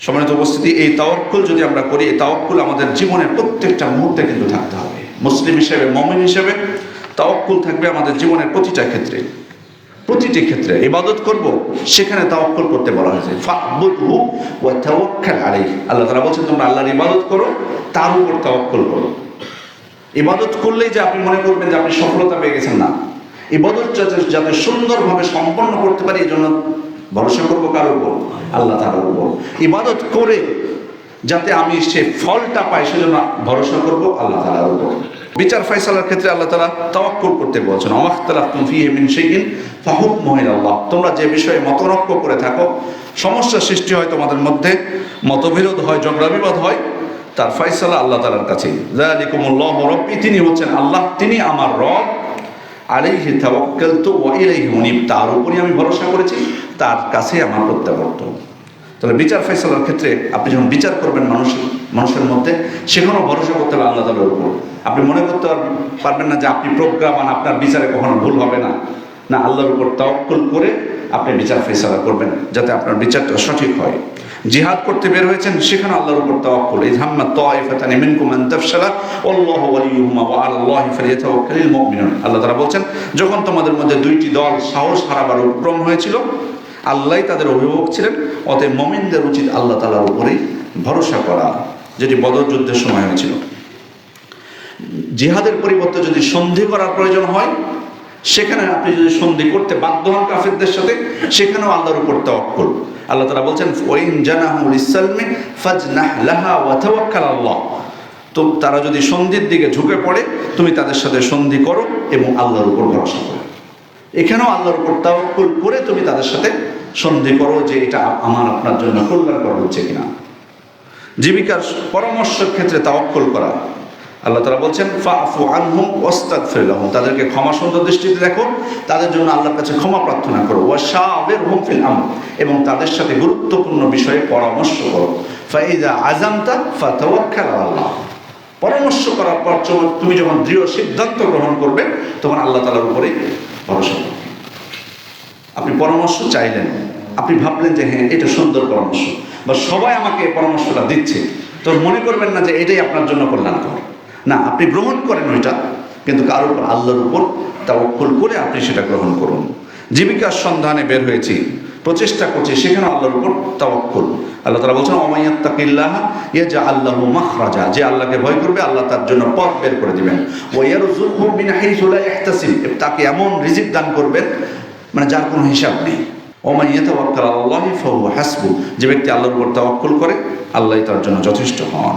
সম্মানিত উপস্থিতি, এই তাওয়াক্কুল যদি আমরা করি, এই তাওয়াক্কুল আমাদের জীবনের প্রত্যেকটা মুহূর্তে কিন্তু থাকতে হবে। মুসলিম হিসেবে, মমিন হিসেবে তাওয়াক্কুল থাকবে আমাদের জীবনের প্রতিটা ক্ষেত্রে। প্রতিটি ক্ষেত্রে ইবাদত করব, সেখানে তাওয়াক্কুল করতে বলা হয়েছে। ফাবুদহু ওয়া তাওয়াক্কাল আলাইহি। আল্লাহ তাআলা বলছেন, তোমরা আল্লাহর ইবাদত করো, তার উপর তাওয়াক্কুল করো। ইবাদত করলেই যে আপনি মনে করবেন যে আপনি সফলতা পেয়ে গেছেন না। ইবাদত যাতে যাতে সুন্দরভাবে সম্পন্ন করতে পারি, এই জন্য ভরসা করব কার উপর? আল্লাহ তাআলার উপর। ইবাদত করে যাতে আমি সে ফলটা পাই, সেজন্য ভরসা করব আল্লাহ তাআলার উপর। বিচার ফয়সালার ক্ষেত্রে আল্লাহ তালা তাওয়াক্কুল করতে বলছেন আমাখতালাফতুম ফিহি মিন শাইইন ফাহুকমুহু ইলাল্লাহ। তোমরা যে বিষয়ে মতনক্য করে থাকো, সমস্যা সৃষ্টি হয় তোমাদের মধ্যে, মতবিরোধ হয়, ঝগড়া বিবাদ হয়, তার ফয়সালা আল্লাহ তাআলার কাছে যালিকুমুল্লাহ রাব্বি, তিনি হচ্ছেন আল্লাহ, তিনি আমার রব, আলাইহি তাওয়াক্কালতু ওয়া ইলাইহি মুনিব তার উপরই আমি ভরসা করেছি তার কাছে আমার প্রত্যাবর্তন। তাহলে বিচার ফয়সালার ক্ষেত্রে আপনি যখন বিচার করবেন মানুষ মানুষের মধ্যে, সেখানেও ভরসা করতে হবে আল্লাহ তাআলার উপর। আপনি মনে করতে পারবেন না যে আপনি প্রজ্ঞাবান, আপনার বিচারে কখনো ভুল হবে না। না, আল্লাহর উপর তাওয়াক্কুল করে আপনি বিচার ফয়সালা করবেন, যাতে আপনার বিচারটা সঠিক হয়। জিহাদ করতে বের হয়েছেন সেখানে আল্লাহর উপর তাওয়াক্কুল। ধাম্মা তাইফাতানি মিনকুম আন তাফশালা আল্লাহু ওয়ালিয়ুহুমা ওয়া আলাল্লাহি ফালিয়াতাওয়াক্কালিল মুমিনুন। আল্লাহ তাআলা বলছেন, যখন তোমাদের মধ্যে দুইটি দল সাহস হারাবার উপক্রম হয়েছিল আল্লাহই তাদের অভিভাবক ছিলেন, অতএব মুমিনদের উচিত আল্লাহ তাআলার উপরেই ভরসা করা, যেটি বদর যুদ্ধের সময় হয়েছিল। জিহাদের পরিবর্তে যদি সন্ধি করার প্রয়োজন হয়, সেখানে আপনি যদি সন্ধি করতে বাধ্য হন কাফেরদের সাথে, সেখানেও আল্লাহর উপর তাওয়াক্কুল। আল্লাহ তাআলা বলছেন, ওয়াইন জানাহুল ইসলামে ফাজনাহ লাহা ওয়া তাওয়াক্কাল আল্লাহ। তো তারা যদি সন্ধির দিকে ঝুঁকে পড়ে, তুমি তাদের সাথে সন্ধি করো এবং আল্লাহর উপর ভরসা করো। এখানেও আল্লাহর উপর তাওয়াক্কুল করে তুমি তাদের সাথে সন্ধি করো যে এটা আমার আপনার জন্য কল্যাণকর হচ্ছে কিনা। জীবিকার পরামর্শের ক্ষেত্রে তাওয়াক্কুল করা। আল্লাহ তারা বলছেন ফাফু আনহুম ওয়াস্তাগফির লাহুম। তাদেরকে ক্ষমা সুন্দর দৃষ্টিতে দেখো, তাদের জন্য আল্লাহর কাছে ক্ষমা প্রার্থনা করো। ওয়াশাবির হুম ফিল আমর। এবং তাদের সাথে গুরুত্বপূর্ণ বিষয়ে পরামর্শ করো। ফাইজা আজামতা ফাতাওয়াক্কাল আল্লাহ। পরামর্শ করার পর তুমি যখন দৃঢ় সিদ্ধান্ত গ্রহণ করবে, তখন আল্লাহ তাআলার উপরেই ভরসা আপনি পরামর্শ চাইলেন, আপনি ভাবলেন যে হ্যাঁ এটা সুন্দর পরামর্শ, বা সবাই আমাকে পরামর্শটা দিচ্ছে। তো মনে করবেন না যে এটাই আপনার জন্য কল্যাণকর। না, আপনি গ্রহণ করেন ওইটা, কিন্তু কারোর উপর, আল্লাহর উপর তা করে আপনি সেটা গ্রহণ করুন। জীবিকার সন্ধানে বের হয়েছি। প্রচেষ্টা করছি, সেখানে আল্লাহর উপর তাওয়াক্কুল। আল্লাহ তারা বলছেন ওমাইয়াত্তাকিল্লাহ ইয়াজআল্লাহু মাখরাজা। যে আল্লাহকে ভয় করবে, আল্লাহ তার জন্য পথ বের করে দিবেন। ওয়া ইয়ারযুকহু মিন হাইসু তাকে এমন রিজিক দান করবেন মানে যার কোনো হিসাব নেই। ওমান ইয়াতাওয়াক্কাল আলাল্লাহি ফাহুয়া হাসবু যে ব্যক্তি আল্লাহর উপর তাওয়াক্কুল করে, আল্লাহই তার জন্য যথেষ্ট হন।